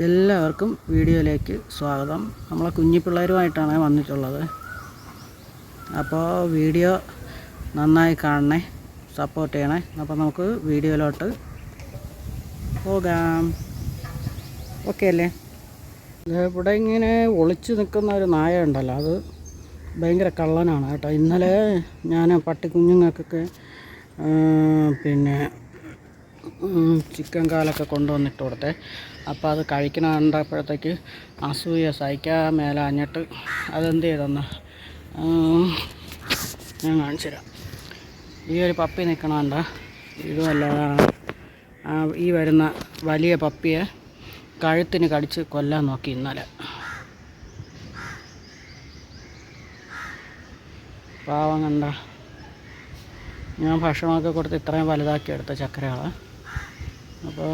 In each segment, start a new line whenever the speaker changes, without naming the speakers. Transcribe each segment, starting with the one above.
എല്ലാവർക്കും വീഡിയോയിലേക്ക് സ്വാഗതം. നമ്മളെ കുഞ്ഞിപ്പിള്ളേരുമായിട്ടാണ് വന്നിട്ടുള്ളത്. അപ്പോൾ വീഡിയോ നന്നായി കാണണേ സപ്പോർട്ട് ചെയ്യണേ. അപ്പോൾ നമുക്ക് വീഡിയോയിലോട്ട് പോകാം. ഓക്കെ അല്ലേ? ഇവിടെ ഇങ്ങനെ ഒളിച്ച് നിൽക്കുന്ന ഒരു നായ ഉണ്ടല്ലോ അത് ഭയങ്കര കള്ളനാണ് കേട്ടോ. ഇന്നലെ ഞാൻ പട്ടിക്കുഞ്ഞുങ്ങൾക്കൊക്കെ പിന്നെ ചിക്കൻ കാലൊക്കെ കൊണ്ടുവന്നിട്ട് കൊടുത്തേ. അപ്പോൾ അത് കഴിക്കണ കണ്ടപ്പോഴത്തേക്ക് അസൂയ സഹിക്കാൻ മേലാഞ്ഞിട്ട് അതെന്ത് ചെയ്തെന്ന്? ഞാൻ കാണിച്ചു തരാം. ഈ ഒരു പപ്പി നിൽക്കണണ്ട ഇതുമല്ല ഈ വരുന്ന വലിയ പപ്പിയെ കഴുത്തിന് കടിച്ച് കൊല്ലാൻ നോക്കി ഇന്നലെ. പാവം കണ്ട? ഞാൻ ഭക്ഷണമൊക്കെ കൊടുത്ത് ഇത്രയും വലുതാക്കി എടുത്ത ചക്കരകളെ. അപ്പോൾ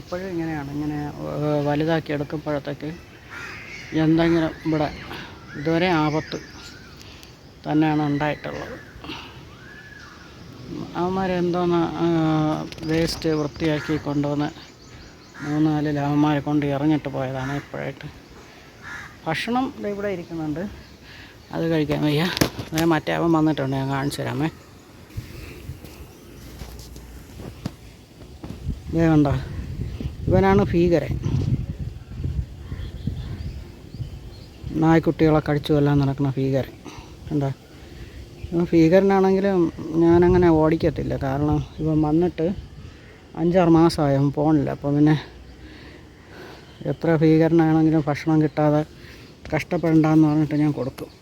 എപ്പോഴും ഇങ്ങനെയാണ്. ഇങ്ങനെ വലുതാക്കി എടുക്കുമ്പോഴത്തേക്ക് എന്തെങ്കിലും ഇവിടെ ഇതുവരെ ആപത്ത് തന്നെയാണ് ഉണ്ടായിട്ടുള്ളത്. അവന്മാരെന്തോന്ന് വേസ്റ്റ് വൃത്തിയാക്കി കൊണ്ടുവന്ന് മൂന്ന് നാല് കൊണ്ട് ഇറങ്ങിട്ട് പോയതാണ് ഇപ്പോഴായിട്ട്. ഭക്ഷണം ഇവിടെ ഇരിക്കുന്നുണ്ട്. അത് കഴിക്കാൻ വയ്യ. അങ്ങനെ മറ്റേ അവൻ വന്നിട്ടുണ്ട് ഞാൻ കാണിച്ചു തരാമേ. കണ്ടോ? ഇവനാണ് ഭീകരൻ. നായ്ക്കുട്ടികളെ കടിച്ചു കൊല്ലാൻ നടക്കുന്ന ഭീകരൻ. കണ്ടോ ഇവൻ ഭീകരനാണെങ്കിലും ഞാനങ്ങനെ ഓടിക്കത്തില്ല. കാരണം ഇവൻ വന്നിട്ട് അഞ്ചാറ് മാസമായി അവൻ പോണില്ല. അപ്പോൾ പിന്നെ എത്ര ഭീകരനാണെങ്കിലും ഭക്ഷണം കിട്ടാതെ കഷ്ടപ്പെടണ്ടെന്ന് പറഞ്ഞിട്ട് ഞാൻ കൊടുക്കും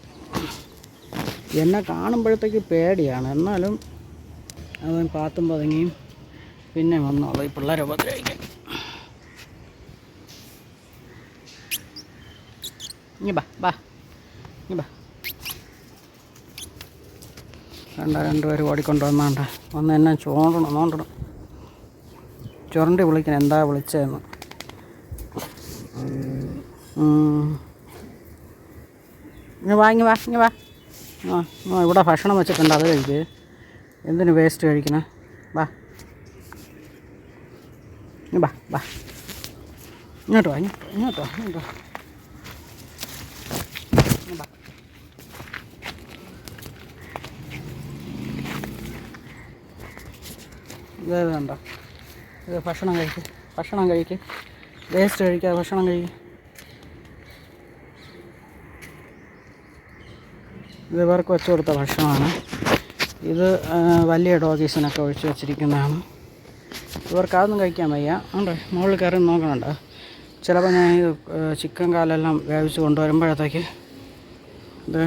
എന്നെ കാണുമ്പോഴത്തേക്ക് പേടിയാണ്. എന്നാലും അവൻ പാത്തും പതുങ്ങിയും പിന്നെ വന്നോളൂ ഈ പിള്ളേരെ ഉപദ്രവിക്കാൻ. ഇനി ബാ ബാ. ഇനി ബാ. കണ്ട രണ്ടുപേരും ഓടിക്കൊണ്ട് വന്നാണ്ട വന്ന് എന്നെ ചോണ്ടണം നോണ്ടണം. ചുരണ്ടി വിളിക്കണം എന്താ വിളിച്ചതെന്ന്. ഇനി വാ ഇങ്ങ വാ ഇങ്ങ് വാ. ആ ഇവിടെ ഭക്ഷണം വെച്ചിട്ടുണ്ട് അത് കഴിക്ക്. എന്തിന് വേസ്റ്റ് കഴിക്കണേ? വാ. വാ. വാ ഇങ്ങോട്ട് വാ ഇങ്ങോട്ട് വാ, ഇങ്ങോട്ട് വാ. വാ. ഇത് വേണ്ട ഇത് ഭക്ഷണം കഴിക്ക്. ഭക്ഷണം കഴിക്ക്. വേസ്റ്റ് കഴിക്കാതെ ഭക്ഷണം കഴിക്ക്. ഇത് ഇവർക്ക് വെച്ച് കൊടുത്ത ഭക്ഷണമാണ്. ഇത് വലിയ ഡോഗീസിനൊക്കെ ഒഴിച്ചു വെച്ചിരിക്കുന്നതാണ്. ഇവർക്ക് അതൊന്നും കഴിക്കാൻ വയ്യ. ഉണ്ട് മുകളിൽ കയറി നോക്കണുണ്ട്. ചിലപ്പോൾ ഞാൻ ചിക്കൻ കാലെല്ലാം വേവിച്ച് കൊണ്ടുവരുമ്പോഴത്തേക്ക് ഇത്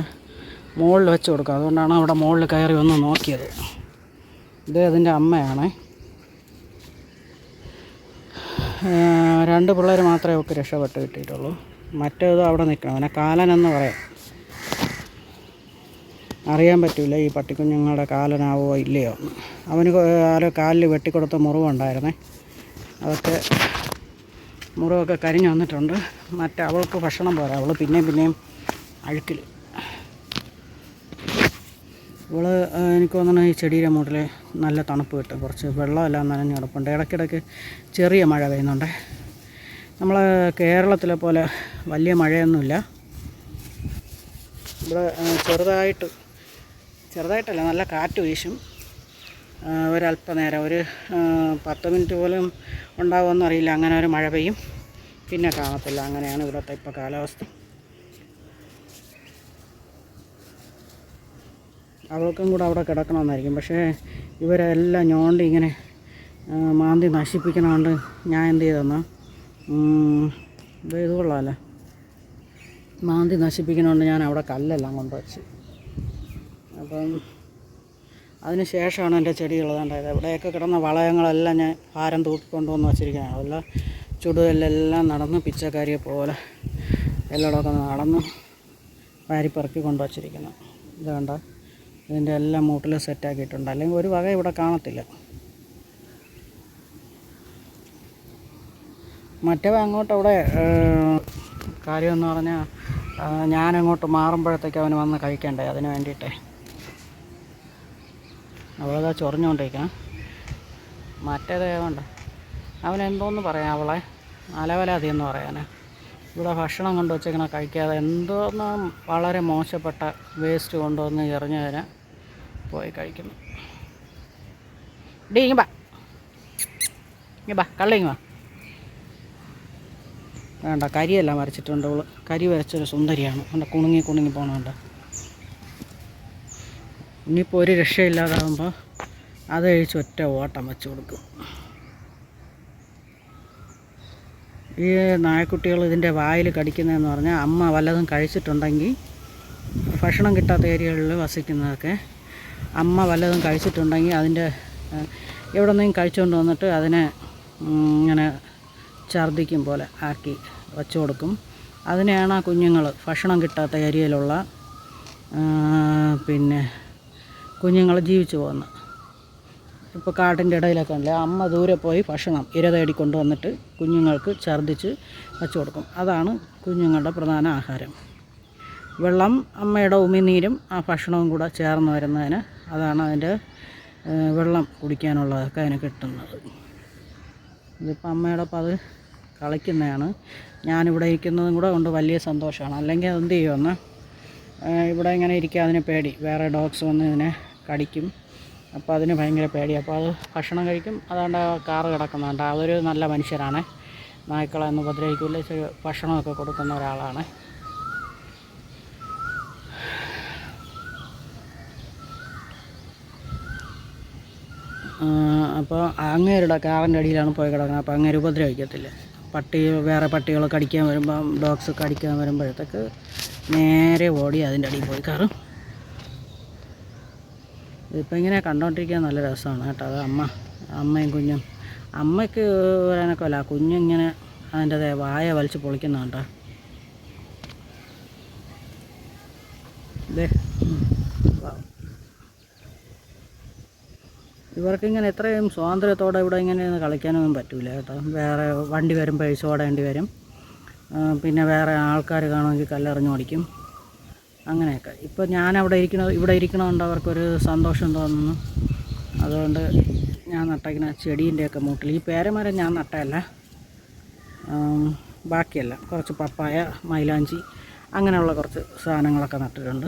മുകളിൽ വെച്ച് കൊടുക്കുക അതുകൊണ്ടാണ് അവിടെ മുകളിൽ കയറി വന്ന് നോക്കിയത്. ഇത് അതിന്റെ അമ്മയാണ്. രണ്ട് പിള്ളേർ മാത്രമേ ഒക്കെ രക്ഷപ്പെട്ട് കിട്ടിയിട്ടുള്ളൂ. മറ്റേത് അവിടെ നിൽക്കണം. അവനെ കാലനെന്ന് പറയാം. അറിയാൻ പറ്റില്ല ഈ പട്ടിക്കുഞ്ഞുങ്ങളുടെ കാലനാവോ ഇല്ലയോ. അവന് ആരോ കാലിൽ വെട്ടിക്കൊടുത്ത മുറിവുണ്ടായിരുന്നേ. അതൊക്കെ മുറിവൊക്കെ കരിഞ്ഞു വന്നിട്ടുണ്ട്. മറ്റേ അവൾക്ക് ഭക്ഷണം പോരാ. അവൾ പിന്നെയും പിന്നെയും അഴുക്കിൽ ഇവൾ ആ, എനിക്ക് തോന്നുന്നു ഈ ചെടിയുടെ മൂട്ടിൽ നല്ല തണുപ്പ് കിട്ടും. കുറച്ച് വെള്ളമെല്ലാം നനഞ്ഞ് കിടപ്പുണ്ട്. ഇടയ്ക്കിടയ്ക്ക് ചെറിയ മഴ പെയ്യുന്നുണ്ട്. നമ്മൾ കേരളത്തിലെ പോലെ വലിയ മഴയൊന്നുമില്ല. ഇവിടെ ചെറുതായിട്ട് ചെറുതായിട്ടല്ല നല്ല കാറ്റ് വീശും. ഒരല്പനേരം ഒരു പത്ത് മിനിറ്റ് പോലും ഉണ്ടാവുമെന്നറിയില്ല അങ്ങനെ ഒരു മഴ പെയ്യും. പിന്നെ കാണത്തില്ല. അങ്ങനെയാണ് ഇവിടുത്തെ ഇപ്പോൾ കാലാവസ്ഥ. അവൾക്കും കൂടെ അവിടെ കിടക്കണമെന്നായിരിക്കും. പക്ഷേ ഇവരെല്ലാം ഞോണ്ടി ഇങ്ങനെ മാന്തി നശിപ്പിക്കണോണ്ട് ഞാൻ എന്ത് ചെയ്തെന്നാ? ഇത് കൊള്ളാമല്ലേ മാന്തി നശിപ്പിക്കണോണ്ട് ഞാൻ അവിടെ കല്ലെല്ലാം കൊണ്ടുവച്ച്. അപ്പം അതിന് ശേഷമാണ് എന്റെ ചെടികൾ ഉണ്ടായത് ഇവിടെയൊക്കെ കിടന്ന വളയങ്ങളെല്ലാം ഞാൻ ഭാരം തൂക്കി വന്ന് വച്ചിരിക്കുകയാണ്. അതെല്ലാം ചുടുകല്ലെല്ലാം നടന്ന് പിച്ചക്കാരിയെ പോലെ എല്ലായിടമൊക്കെ നടന്ന് വാരിപ്പറക്കി കൊണ്ട് വച്ചിരിക്കുന്നു ഇത് കണ്ട? ഇതിന്റെ എല്ലാം മൂട്ടിൽ സെറ്റാക്കിയിട്ടുണ്ട് അല്ലെങ്കിൽ ഒരു വക ഇവിടെ കാണത്തില്ല. മറ്റവ അങ്ങോട്ട് അവിടെ കാര്യമെന്ന് പറഞ്ഞാൽ ഞാനങ്ങോട്ട് മാറുമ്പോഴത്തേക്ക് അവന് വന്ന് കഴിക്കണ്ടേ? അതിന് വേണ്ടിയിട്ടേ. അവളതാ ചൊറിഞ്ഞുകൊണ്ടിരിക്കണം മറ്റേത് ഏതുകൊണ്ട് അവനെന്തോന്ന് പറയാം അവളെ? അലവലാതി എന്ന് പറയാൻ ഇവിടെ ഭക്ഷണം കൊണ്ട് വെച്ചേക്കണ കഴിക്കാതെ എന്തോന്ന് വളരെ മോശപ്പെട്ട വേസ്റ്റ് കൊണ്ടുവന്ന് എറിഞ്ഞതിന് പോയി കഴിക്കുന്നു. ഡീ ഇങ്ങ ബാ. ഇങ്ങ ബാ കള്ളിങ് വാ വേണ്ട കരിയെല്ലാം വരച്ചിട്ടുണ്ട് അവൾ കരി വരച്ചൊരു സുന്ദരിയാണ്. എന്റെ കുണുങ്ങി കുണുങ്ങി പോകണുണ്ട് ഇനിയിപ്പോൾ ഒരു രക്ഷയില്ലാതാകുമ്പോൾ അത് കഴിച്ച് ഒറ്റ ഓട്ടം വെച്ച് കൊടുക്കും. ഈ നായക്കുട്ടികൾ ഇതിന്റെ വായിൽ കടിക്കുന്നതെന്ന് പറഞ്ഞാൽ അമ്മ വല്ലതും കഴിച്ചിട്ടുണ്ടെങ്കിൽ ഭക്ഷണം കിട്ടാത്ത ഏരിയകളിൽ വസിക്കുന്നതൊക്കെ അമ്മ വല്ലതും കഴിച്ചിട്ടുണ്ടെങ്കിൽ അതിന്റെ എവിടെ നിന്നെങ്കിലും കഴിച്ചുകൊണ്ട് വന്നിട്ട് അതിനെ ഇങ്ങനെ ഛർദ്ദിക്കും പോലെ ആക്കി വച്ചു കൊടുക്കും. അതിനെയാണ് ആ കുഞ്ഞുങ്ങൾ ഭക്ഷണം കിട്ടാത്ത ഏരിയയിലുള്ള പിന്നെ കുഞ്ഞുങ്ങൾ ജീവിച്ചു പോകുന്നത്. ഇപ്പോൾ കാട്ടിന്റെ ഇടയിലൊക്കെ ഉണ്ടല്ലേ? അമ്മ ദൂരെ പോയി ഭക്ഷണം ഇര തേടി കൊണ്ടുവന്നിട്ട് കുഞ്ഞുങ്ങൾക്ക് ഛർദ്ദിച്ച് വച്ചു കൊടുക്കും. അതാണ് കുഞ്ഞുങ്ങളുടെ പ്രധാന ആഹാരം. വെള്ളം അമ്മയുടെ ഉമിനീരും ആ ഭക്ഷണവും കൂടെ ചേർന്ന് വരുന്നതിന് അതാണ് അതിന്റെ വെള്ളം കുടിക്കാനുള്ളതൊക്കെ അതിന് കിട്ടുന്നത്. ഇതിപ്പോൾ അമ്മയുടെ അത് കളിക്കുന്നതാണ്. ഞാനിവിടെ ഇരിക്കുന്നതും കൂടെ കൊണ്ട് വലിയ സന്തോഷമാണ്. അല്ലെങ്കിൽ അതെന്ത് ചെയ്യുമെന്ന് ഇവിടെ ഇങ്ങനെ ഇരിക്കുക അതിന് പേടി. വേറെ ഡോഗ്സ് വന്ന് ഇതിനെ കടിക്കും. അപ്പോൾ അതിന് ഭയങ്കര പേടി അപ്പോൾ അത് ഭക്ഷണം കഴിക്കും. അതാണ്ട് കാറ് കിടക്കുന്നുണ്ട് അതൊരു നല്ല മനുഷ്യരാണ്. നായ്ക്കളെ ഒന്നും ഉപദ്രവിക്കില്ല. ഭക്ഷണമൊക്കെ കൊടുക്കുന്ന ഒരാളാണ്. അപ്പോൾ അങ്ങേരുടെ കാറിന്റെ അടിയിലാണ് പോയി കിടക്കുന്നത്. അപ്പോൾ അങ്ങേര് ഉപദ്രവിക്കത്തില്ല. പട്ടി വേറെ പട്ടികളൊക്കെ കടിക്കാൻ വരുമ്പം ഡോഗ്സ് കടിക്കാൻ വരുമ്പോഴത്തേക്ക് നേരെ ഓടി അതിന്റെ അടിയിൽ പോയി കയറും. ഇതിപ്പോൾ ഇങ്ങനെ കണ്ടുകൊണ്ടിരിക്കാൻ നല്ല രസമാണ് കേട്ടോ. അത് അമ്മ അമ്മയും കുഞ്ഞും. അമ്മയ്ക്ക് വരാനൊക്കെ കുഞ്ഞിങ്ങനെ അതിന്റെ വായ വലിച്ച് പൊളിക്കുന്ന കേട്ടോ. ഇതേ. ഇവർക്കിങ്ങനെ എത്രയും സ്വാതന്ത്ര്യത്തോടെ ഇവിടെ ഇങ്ങനെ കളിക്കാനൊന്നും പറ്റില്ല കേട്ടോ. വേറെ വണ്ടി വരും പൈസ ഓടേണ്ടി വരും. പിന്നെ വേറെ ആൾക്കാർ കാണുമെങ്കിൽ കല്ലെറിഞ്ഞ് ഓടിക്കും. അങ്ങനെയൊക്കെ. ഇപ്പോൾ ഞാൻ അവിടെ ഇരിക്കണ ഇവിടെ ഇരിക്കണതുകൊണ്ട് അവർക്കൊരു സന്തോഷം തോന്നുന്നു. അതുകൊണ്ട് ഞാൻ നട്ടേക്കുന്ന ചെടീന്റെയൊക്കെ മൂട്ടിൽ. ഈ പേരമരം ഞാൻ നട്ടല്ല ബാക്കിയല്ല. കുറച്ച് പപ്പായ മൈലാഞ്ചി അങ്ങനെയുള്ള കുറച്ച് സാധനങ്ങളൊക്കെ നട്ടിട്ടുണ്ട്.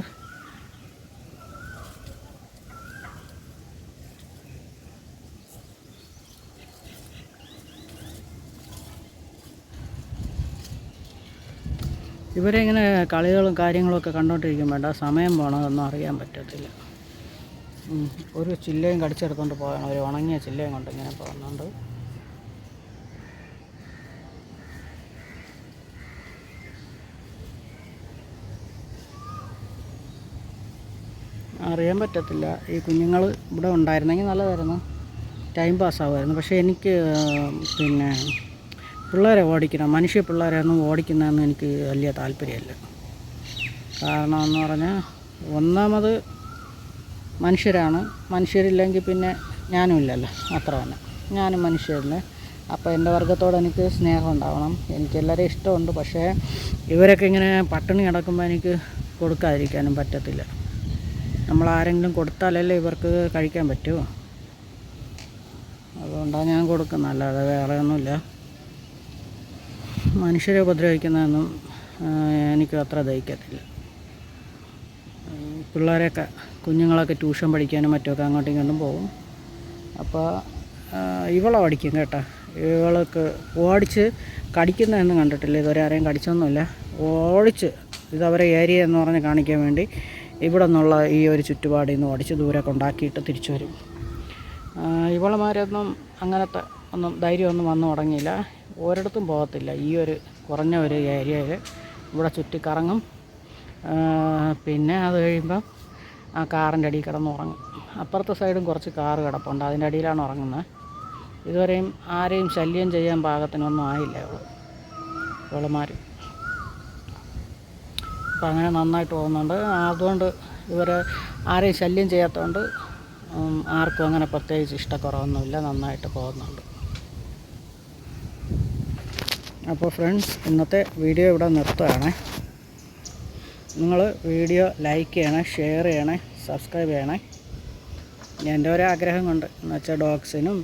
ഇവരെ ഇങ്ങനെ കളികളും കാര്യങ്ങളൊക്കെ കണ്ടോണ്ടിരിക്കും വേണ്ട സമയം പോകണമെന്നൊന്നും അറിയാൻ പറ്റത്തില്ല. ഒരു ചില്ലയും കടിച്ചെടുത്തോണ്ട് പോകണം. ഒരു ഉണങ്ങിയ ചില്ലയും കൊണ്ട് ഇങ്ങനെ പോകുന്നുണ്ട്. അറിയാൻ പറ്റത്തില്ല. ഈ കുഞ്ഞുങ്ങൾ ഇവിടെ ഉണ്ടായിരുന്നെങ്കിൽ നല്ലതായിരുന്നു. ടൈം പാസ്സാകുമായിരുന്നു പക്ഷേ എനിക്ക് പിന്നെ പിള്ളേരെ ഓടിക്കണം മനുഷ്യ പിള്ളേരെ ഒന്നും ഓടിക്കുന്നതെന്ന് എനിക്ക് വലിയ താല്പര്യമല്ല. കാരണം എന്ന് പറഞ്ഞാൽ ഒന്നാമത് മനുഷ്യരാണ്. മനുഷ്യരില്ലെങ്കിൽ പിന്നെ ഞാനും ഇല്ലല്ലോ അത്ര തന്നെ ഞാനും മനുഷ്യരല്ലേ. അപ്പോൾ എന്റെ വർഗത്തോട് എനിക്ക് സ്നേഹം ഉണ്ടാവണം. എനിക്ക് എല്ലാവരെയും ഇഷ്ടമുണ്ട്. പക്ഷേ ഇവരൊക്കെ ഇങ്ങനെ പട്ടിണി കിടക്കുമ്പോൾ എനിക്ക് കൊടുക്കാതിരിക്കാനും പറ്റത്തില്ല. നമ്മൾ ആരെങ്കിലും കൊടുത്താലല്ലേ ഇവർക്ക് കഴിക്കാൻ പറ്റുമോ അതുകൊണ്ടാണ് ഞാൻ കൊടുക്കുന്നത് അല്ലാതെ വേറെ ഒന്നുമില്ല. മനുഷ്യരെ ഉപദ്രവിക്കുന്നതൊന്നും എനിക്ക് അത്ര ദഹിക്കത്തില്ല. പിള്ളേരെയൊക്കെ കുഞ്ഞുങ്ങളൊക്കെ ട്യൂഷൻ പഠിക്കാനും മറ്റുമൊക്കെ അങ്ങോട്ടും ഇങ്ങോട്ടും പോകും. അപ്പോൾ ഇവളെ ഓടിക്കും കേട്ടോ. ഇവൾക്ക് ഓടിച്ച് കടിക്കുന്നതൊന്നും കണ്ടിട്ടില്ല. ഇതുവരെ ആരെയും കടിച്ചൊന്നുമില്ല. ഓടിച്ച് ഇതവരെ ഏരിയ എന്ന് പറഞ്ഞ് കാണിക്കാൻ വേണ്ടി ഇവിടെ നിന്നുള്ള ഈ ഒരു ചുറ്റുപാടിൽ നിന്ന് ഓടിച്ച് ദൂരെ കൊണ്ടാക്കിയിട്ട് തിരിച്ചു വരും. ഇവളമാരൊന്നും അങ്ങനത്തെ ഒന്നും ധൈര്യമൊന്നും വന്നു തുടങ്ങിയില്ല. ഒരിടത്തും പോകത്തില്ല. ഈ ഒരു കുറഞ്ഞ ഒരു ഏരിയയിൽ ഇവിടെ ചുറ്റിക്കറങ്ങും. കറങ്ങും പിന്നെ അത് കഴിയുമ്പം ആ കാറിന്റെ അടിയിൽ കിടന്ന് ഉറങ്ങും. അപ്പുറത്തെ സൈഡും കുറച്ച് കാറ് കിടപ്പുണ്ട്. അതിന്റെ അടിയിലാണ് ഉറങ്ങുന്നത്. ഇതുവരെയും ആരെയും ശല്യം ചെയ്യാൻ പാകത്തിനൊന്നും ആയില്ല ഇവൾ. ഇവളുമാർ അപ്പം അങ്ങനെ നന്നായിട്ട് പോകുന്നുണ്ട്. അതുകൊണ്ട് ഇവർ ആരെയും ശല്യം ചെയ്യാത്തതുകൊണ്ട് ആർക്കും അങ്ങനെ പ്രത്യേകിച്ച് ഇഷ്ടക്കുറവൊന്നുമില്ല. നന്നായിട്ട് പോകുന്നുണ്ട്. അപ്പോൾ ഫ്രണ്ട്സ് ഇന്നത്തെ വീഡിയോ ഇവിടെ നിർത്തുകയാണേ. നിങ്ങൾ വീഡിയോ ലൈക്ക് ചെയ്യണേ ഷെയർ ചെയ്യണേ സബ്സ്ക്രൈബ് ചെയ്യണേ. എന്റെ ആഗ്രഹം കൊണ്ട് എന്ന് വെച്ചാൽ ഡോഗ്സിനും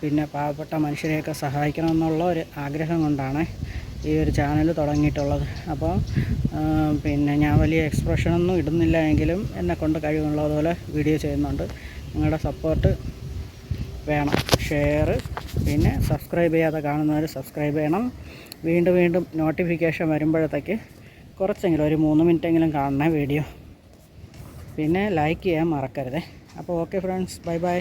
പിന്നെ പാവപ്പെട്ട മനുഷ്യരെയൊക്കെ സഹായിക്കണം എന്നുള്ള ഒരു ആഗ്രഹം കൊണ്ടാണ് ഈ ഒരു ചാനൽ തുടങ്ങിയിട്ടുള്ളത്. അപ്പോൾ പിന്നെ ഞാൻ വലിയ എക്സ്പ്രഷനൊന്നും ഇടുന്നില്ല എങ്കിലും എന്നെ കൊണ്ട് കഴിവുള്ളതുപോലെ വീഡിയോ ചെയ്യുന്നുണ്ട്. നിങ്ങളുടെ സപ്പോർട്ട് വേണം. ഷെയർ പിന്നെ സബ്സ്ക്രൈബ് ചെയ്യാതെ കാണുന്നവർ സബ്സ്ക്രൈബ് ചെയ്യണം. വീണ്ടും വീണ്ടും നോട്ടിഫിക്കേഷൻ വരുമ്പോഴത്തേക്ക് കുറച്ചെങ്കിലും ഒരു മൂന്ന് മിനിറ്റെങ്കിലും കാണണേ വീഡിയോ പിന്നെ ലൈക്ക് ചെയ്യാൻ മറക്കരുത്. അപ്പോൾ ഓക്കെ ഫ്രണ്ട്സ് ബൈ ബൈ